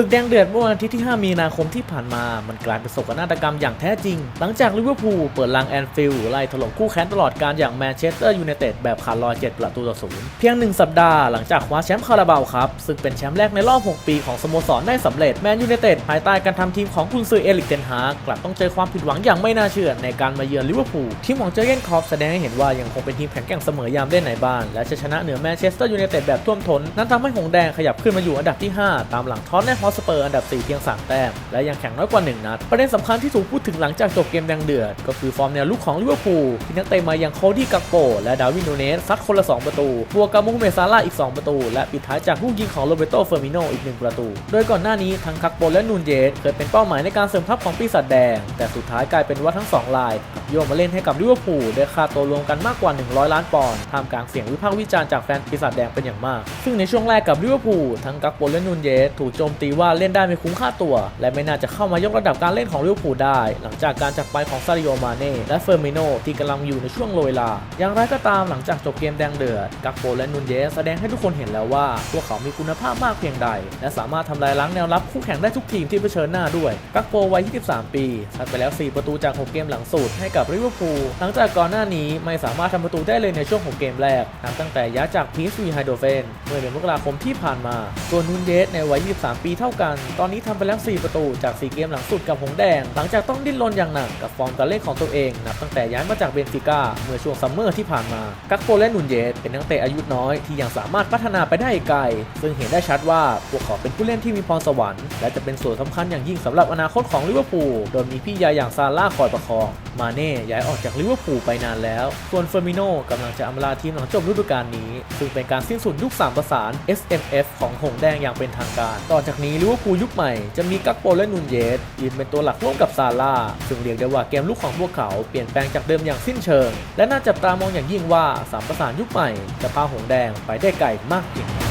ศึกแดงเดือดเมื่อวันอาทิตย์ที่ 5 มีนาคมที่ผ่านมา มันกลายเป็นโศกนาฏกรรมอย่างแท้จริง หลังจากลิเวอร์พูลเปิดลางแอนฟิลด์ไล่ถล่มคู่แข่งตลอดการอย่างแมนเชสเตอร์ยูไนเต็ดแบบขาดลอย 7 ประตูต่อศูนย์เพียง 1 สัปดาห์หลังจากคว้าแชมป์คาราบาวครับซึ่งเป็นแชมป์แรกในรอบ 6 ปีของสโมสรได้สำเร็จแมนยูไนเต็ดภายใต้การทำทีมของกุนซือเอลิกเทนฮากกลับต้องเจอความผิดหวังอย่างไม่น่าเชื่อในการมาเยือนลิเวอร์พูลทีมของเจอร์เกนคอปแสดงให้เห็นว่ายังคงเป็นทีมแข็งแกร่งเสมอยามเล่นในบ้าน และจะชนะเหนือแมนเชสเตอร์ยูไนเต็ดแบบท่วมท้นนั้นทำให้หงแดงขยับขึ้นมาอยู่อันดับที่ 5 ตามหลังท็อตแนมฮอสเปอร์อันดับ 4 เพียง 3 แต้ม และยังแข่งน้อยกว่า 1 นัด ประเด็นสำคัญที่ถูกพูดถึงหลังจากจบเกมแดงเดือด ก็คือฟอร์มแนวลุกของลิเวอร์พูลที่นักเตะมาอย่างโคดี้กักโป และดาวินนูเนสซัดคนละ 2 ประตูบวกกับมูเมซาร่าอีก 2 ประตู และปิดท้ายจากลูกยิงของโรเบโตเฟอร์มิโนอีก 1 ประตู โดยก่อนหน้านี้ทั้งกักโปและนูนเยสเคยเป็นเป้าหมายในการเสริมทัพของปีศาจแดง แต่สุดท้ายกลายเป็นว่าทั้งสองรายโยนมาเล่นให้กับลิเวอร์พูลได้ค่าตัวรวมกันมากกว่า 100 ล้านปอนด์ท่ามกลางเสียงวิพากษ์วิจารณ์จากแฟนปีศาจแดงเป็นอย่างมาก ซึ่งในช่วงแรกกับลิเวอร์พูลทั้งกักโปและนูนเยสถูกโจมตีว่าเล่นได้ไม่คุ้มค่าตัว และไม่น่าจะเข้ามายกระดับการเล่นของลิเวอร์พูลได้ หลังจากการจากไปของซาริโอมาเน่และเฟอร์มิโนที่กำลังอยู่ในช่วงโรยลา อย่างไรก็ตามหลังจากจบเกมแดงเดือดกักโปและนูนเยสแสดงให้ทุกคนเห็นแล้วว่า พวกเขามีคุณภาพมากเพียงใด และสามารถทำลายล้างแนวรับคู่แข่งได้ทุกทีมที่เผชิญหน้าด้วยกักโปวัย 23 ปีซัดไปแล้ว 4 ประตูจาก 6 เกมหลังสุดให้กับลิเวอร์พูลหลังจากก่อนหน้านี้ไม่สามารถทำประตูได้เลยในช่วง 6 เกมแรกนับตั้งแต่ย้ายจากพีซวีไฮโดเฟนเมื่อเดือนมกราคมที่ผ่านมาส่วนนูนเยสในวัย 23 ปีเท่ากัน ตอนนี้ทำไปแล้ว 4 ประตูจาก 4 เกมหลังสุดกับหงแดง หลังจากต้องดิ้นรนอย่างหนักกับฟอร์มการเล่นของตัวเอง นับตั้งแต่ย้ายมาจากเบนฟิก้าเมื่อช่วงซัมเมอร์ที่ผ่านมา กักโปและนูนเยสเป็นนักเตะอายุน้อยที่ยังสามารถพัฒนาไปได้อีกไกล ซึ่งเห็นได้ชัดว่าพวกเขาเป็นผู้เล่นที่มีพรสวรรค์ และจะเป็นส่วนสำคัญอย่างยิ่งสำหรับอนาคตของลิเวอร์พูล โดยมีพี่ยาอย่างซาร่าคอยประคอง มาเน่ย้ายออกจากลิเวอร์พูลไปนานแล้ว ส่วนเฟอร์มิโนกำลังจะอำลาทีมหลังจบฤดูกาลนี้ ซึ่งเป็นการสิ้นสุดยุค3ประสาน SMF ของหงแดงอย่างเป็นทางการ ต่อจากนี้ลิเวอร์พูลยุคใหม่จะมีกักโปและนูนเยสยืนเป็นตัวหลักร่วมกับซาร่าซึ่งเรียกได้ว่าเกมลุกของพวกเขาเปลี่ยนแปลงจากเดิมอย่างสิ้นเชิง และน่าจับตามองอย่างยิ่งว่าสามประสานยุคใหม่จะพาหงสแดงไปได้ไกลมากเพียง